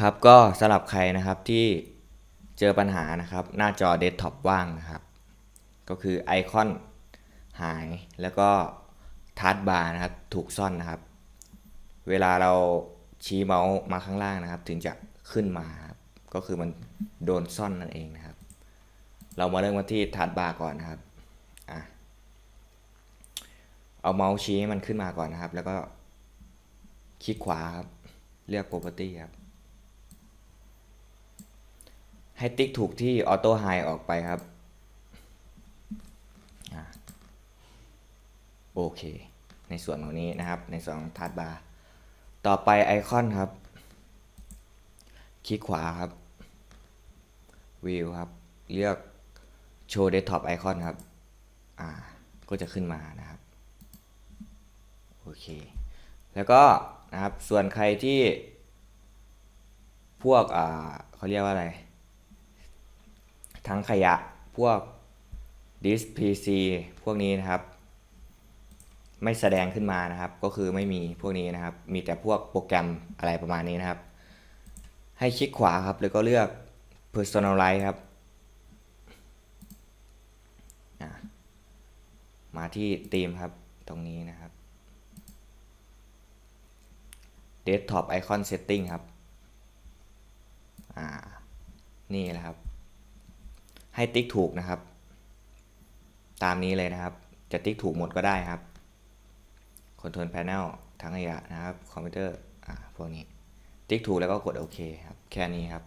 ครับก็สำหรับใครนะครับที่เจอปัญหานะครับ หน้าจอเดสก์ท็อปว่างนะครับ ก็คือไอคอนหายแล้วก็ทาร์ดบาร์นะครับถูกซ่อนนะครับ เวลาเราชี้เมาส์มาข้างล่างนะครับ ถึงจะขึ้นมาก็คือมันโดนซ่อนนั่นเองนะครับ เรามาเริ่มกันที่ทาร์ดบาร์ก่อนนะครับอะเอาเมาส์ชี้ให้มันขึ้นมาก่อนนะครับ แล้วก็คลิกขวาครับเลือก property ครับ ให้ติ๊กถูกที่ออโต้ไฮออกไปครับโอเค ในส่วนของนี้นะครับ ในส่วนของทัดบาร์ต่อไปไอคอนครับ คลิกขวาครับวิวครับ เลือกโชว์เดสก์ท็อปไอคอนครับ อ่า ก็จะขึ้นมานะครับ โอเค แล้วก็นะครับ ส่วนใครที่พวก อ่าเขาเรียกว่าอะไร ทั้งขยะพวก disk PC พวกนี้นะครับ ไม่แสดงขึ้นมานะครับ ก็คือไม่มีพวกนี้นะครับ มีแต่พวกโปรแกรมอะไรประมาณนี้นะครับ ให้คลิกขวาครับแล้วก็เลือก personalize ครับ มาที่ธีมครับตรงนี้นะครับ desktop icon setting ครับ อ่า นี่แหละครับ ให้ติ๊กถูกนะครับ ตามนี้เลยนะครับ จะติ๊กถูกหมดก็ได้ครับคอนโทรลแพนเนลทั้งระยะนะครับ คอมพิวเตอร์อ่าพวกนี้ ติ๊กถูกแล้วก็กดโอเคครับ แค่นี้ครับ